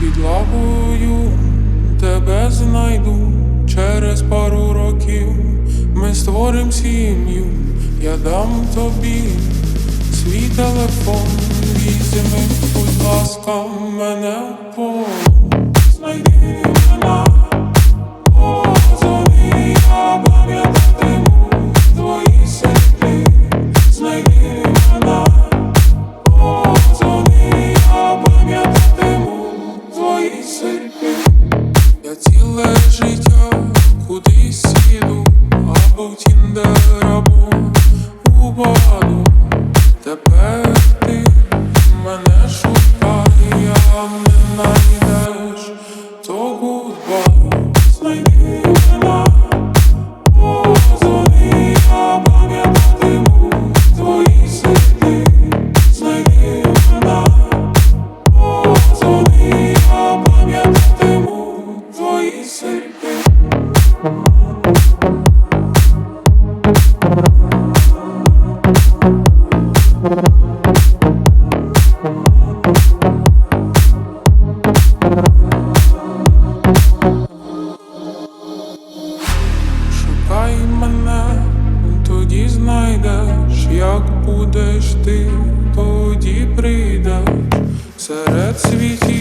під лавою тебе знайду через пару років. Ми створим сім'ю, я дам тобі свій телефон. Візьми, будь ласка, мене по. Знайди мене, життя кудись сіду, або в тіндер, або у баду. Тепер ти мене шукає, а не найдеш, то гудбай. Шукай мене, тоді знайдеш, як будеш ти, тоді прийдеш. Серед світів